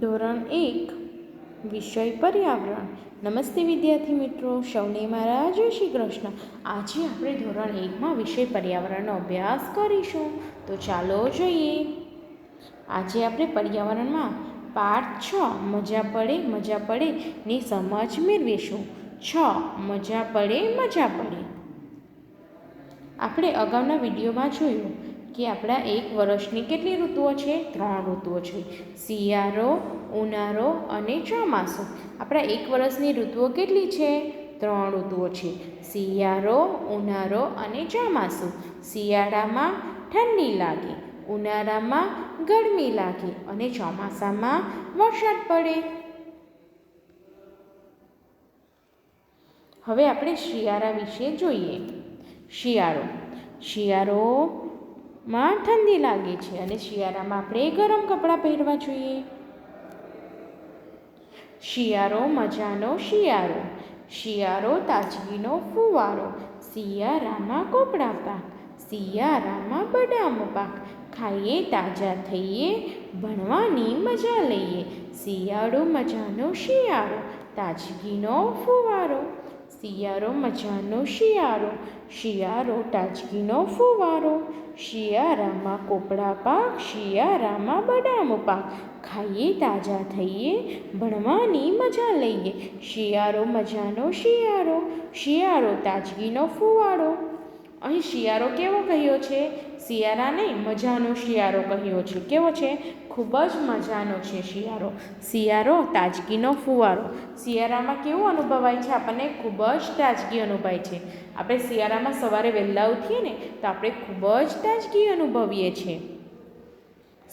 ધોરણ એક, વિષય પર્યાવરણ. નમસ્તે વિદ્યાર્થી મિત્રો, સૌને મારા જય શ્રી કૃષ્ણ. આજે આપણે ધોરણ એકમાં વિષય પર્યાવરણનો અભ્યાસ કરીશું. તો ચાલો જોઈએ. આજે આપણે પર્યાવરણમાં પાઠ છ, મજા પડે મજા પડે ની સમજ મેળવીશું. છ, મજા પડે મજા પડે. આપણે અગાઉના વિડીયોમાં જોયું કે આપણા એક વર્ષની કેટલી ઋતુઓ છે? ત્રણ ઋતુઓ છે. શિયાળો, ઉનાળો અને ચોમાસું. આપણા એક વર્ષની ઋતુઓ કેટલી છે? ત્રણ ઋતુઓ છે. શિયાળો, ઉનાળો અને ચોમાસું. શિયાળામાં ઠંડી લાગે, ઉનાળામાં ગરમી લાગે અને ચોમાસામાં વરસાદ પડે. હવે આપણે શિયાળા વિશે જોઈએ. શિયાળો. શિયાળોમાં ઠંડી લાગે છે અને શિયાળામાં આપણે ગરમ કપડાં પહેરવા જોઈએ. શિયાળો મજાનો શિયાળો શિયાળો તાજગીનો ફુવારો, શિયાળામાં કોપડા પાક, શિયાળામાં બદામ પાક, ખાઈએ તાજા થઈએ, ભણવાની મજા લઈએ. શિયાળો મજાનો શિયાળો, તાજગીનો ફુવારો. શિયાળો મજાનો શિયાળો શિયાળો તાજગીનો ફુવારો, શિયાળામાં કોપડા પાક, શિયાળામાં બદામ પાક. ખાઈએ તાજા થઈએ, ભણવાની મજા લઈએ. શિયાળો મજાનો શિયાળો શિયાળો તાજગીનો ફુવારો. અહીં શિયાળો કેવો કહ્યો છે? શિયાળા નહીં, મજાનો શિયાળો કહ્યો છે. કેવો છે? ખૂબ જ મજાનો છે શિયાળો. શિયાળો તાજગીનો ફુવારો. શિયાળામાં કેવું અનુભવાય છે? આપણને ખૂબ જ તાજગી અનુભવાય છે. આપણે શિયાળામાં સવારે વહેલા ઉઠીએ ને, તો આપણે ખૂબ જ તાજગી અનુભવીએ છીએ.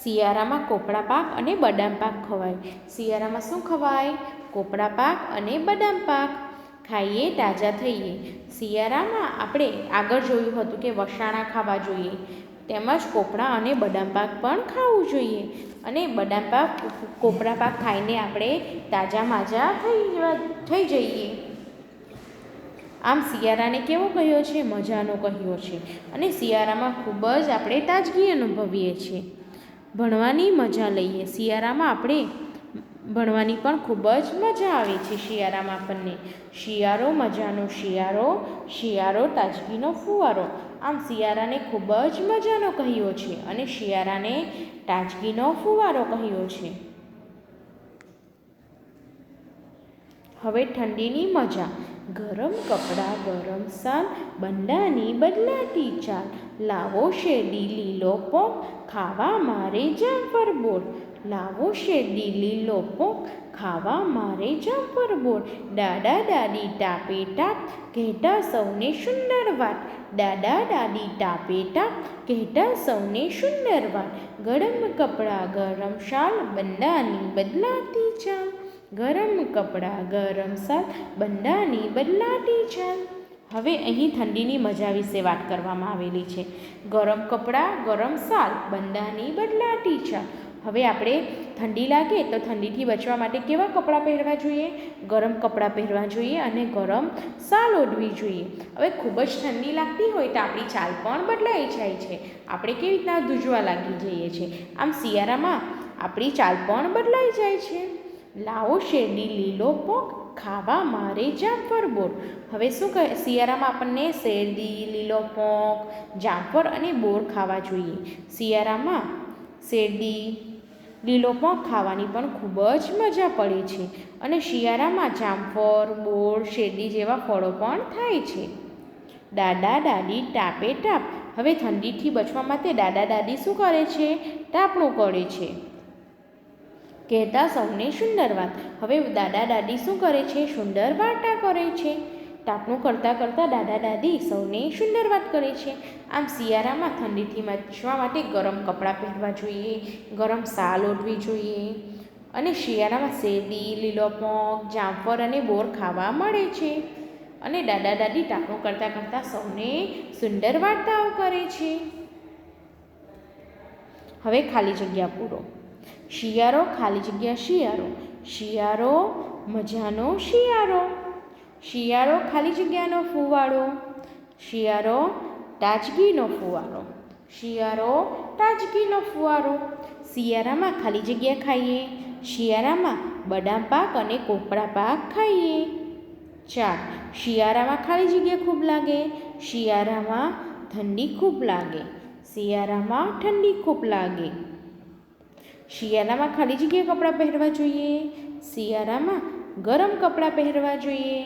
શિયાળામાં કોપડા પાક અને બદામ પાક ખવાય. શિયાળામાં શું ખવાય? કોપડા પાક અને બદામ પાક. ખાઈએ, તાજા થઈએ. શિયાળામાં આપણે આગળ જોયું હતું કે વસાણા ખાવા જોઈએ. તેમજ કોપરા અને બદામ પાક પણ ખાવું જોઈએ. અને બદામ પાક, કોપરા પાક ખાઈને આપણે તાજા માજા થઈ થઈ જઈએ. આમ શિયાળાને કેવો કહ્યો છે? મજાનો કહ્યો છે. અને શિયાળામાં ખૂબ જ આપણે તાજગી અનુભવીએ છીએ. ભણવાની મજા લઈએ. શિયાળામાં આપણે ભણવાની પણ ખૂબ જ મજા આવે છે શિયાળામાં આપણને. શિયાળો મજાનો શિયાળો શિયાળો તાજગીનો ફુવારો. આમ શિયાળાને ખૂબ જ મજાનો કહ્યો છે અને શિયાળાને તાજગીનો ફુવારો કહ્યો છે. હવે ઠંડીની મજા. ગરમ કપડાં, ગરમ સાલ બંડાની બદલાતી ચાલ. લાવો શેરડી લીલો પોપ ખાવા મારે જામફર બોર લાવો શેરડી લીલો પોક ખાવા મારે જામફર બોટ દાદા દાદી ટાપે ટાપ, કહેતા સૌને સુંદર વાત. દાદા દાદી ટાપે ટાપ, કહેતા સૌને સુંદર વાત. ગરમ કપડાં ગરમ શાલ બંડાની બદલાતી ચાલ ગરમ કપડાં ગરમ શાલ બંડાની બદલાતી ચાલ હવે અહીં ઠંડીની મજા વિશે વાત કરવામાં આવેલી છે. ગરમ કપડાં, ગરમ શાલ બંડાની બદલાતી ચાલ હવે આપણે ઠંડી લાગે તો ઠંડીથી બચવા માટે કેવા કપડાં પહેરવા જોઈએ? ગરમ કપડાં પહેરવા જોઈએ અને ગરમ શાલ ઓઢવી જોઈએ. હવે ખૂબ જ ઠંડી લાગતી હોય તો આપણી ચાલ પણ બદલાઈ જાય છે. આપણે કેવી રીતના ધૂજવા લાગી જઈએ છીએ આમ શિયાળામાં આપણી ચાલ પણ બદલાઈ જાય છે. લાવો શેરડી, લીલો પોક, ખાવા મારે જામફળ બોર. હવે શું કહે? શિયાળામાં આપણને શેરડી, લીલો પોંક, જામફળ અને બોર ખાવા જોઈએ. શિયાળામાં શેરડી લીલો પણ ખાવાની પણ ખૂબ જ મજા પડે છે. અને શિયાળામાં જામફળ બોર, શેરડી જેવા ફળો પણ થાય છે. દાદા, દાદી, ટાપે ટાપ. હવે ઠંડીથી બચવા માટે દાદા, દાદી શું કરે છે? ટાપણું કરે છે. કહેતા સૌને સુંદર વાત. હવે દાદા, દાદી શું કરે છે? સુંદર વાર્તા કરે છે. તાપણું કરતાં કરતાં દાદા દાદી સૌને સુંદર વાત કરે છે. આમ શિયાળામાં ઠંડીથી બચવા માટે ગરમ કપડાં પહેરવા જોઈએ, ગરમ શાલ ઓઢવી જોઈએ અને શિયાળામાં શેરડી લીલો પોંક જામફળ અને બોર ખાવા મળે છે. અને દાદા દાદી ટાપણો કરતાં કરતાં સૌને સુંદર વાર્તાઓ કરે છે. હવે ખાલી જગ્યા પૂરો. શિયાળો ખાલી જગ્યા શિયાળો શિયાળો મજાનો શિયાળો. શિયાળો ખાલી જગ્યાનો ફુવાળો શિયાળો તાજગીનો ફુવારો, શિયાળો તાજગીનો ફુવારો. શિયાળામાં ખાલી જગ્યા ખાઈએ, શિયાળામાં બદામ પાક અને કોપરા પાક ખાઈએ. ચાર, શિયાળામાં ખાલી જગ્યા ખૂબ લાગે, શિયાળામાં ઠંડી ખૂબ લાગે, શિયાળામાં ઠંડી ખૂબ લાગે. શિયાળામાં ખાલી જગ્યાએ કપડાં પહેરવા જોઈએ, શિયાળામાં ગરમ કપડાં પહેરવા જોઈએ.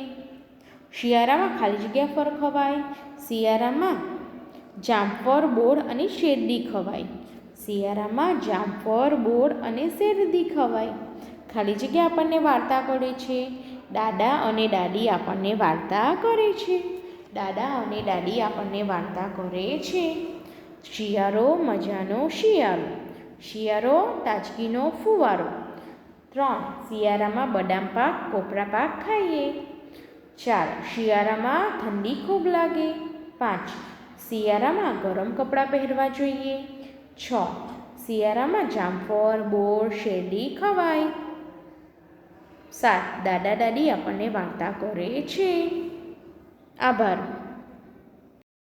શિયાળામાં ખાલી જગ્યા ફર ખવાય, શિયાળામાં જામફળ બોર અને શેરડી ખવાય. શિયાળામાં જામફળ બોર અને શેરડી ખવાય. ખાલી જગ્યા આપણને વાર્તા કરે છે. દાદા અને દાદી આપણને વાર્તા કરે છે. દાદા અને દાદી આપણને વાર્તા કરે છે. શિયાળો મજાનો શિયાળો. શિયાળો તાજગીનો ફુવારો. ત્રણ, શિયાળામાં બદામ પાક, કોપરા પાક ખાઈએ. ચાર, શિયાળામાં ઠંડી ખૂબ લાગે. પાંચ, શિયાળામાં ગરમ કપડાં પહેરવા જોઈએ. છ, શિયાળામાં જામફળ, બોર, શેરડી ખવાય. સાત, દાદા દાદી આપણને વાર્તા કરે છે. આભાર.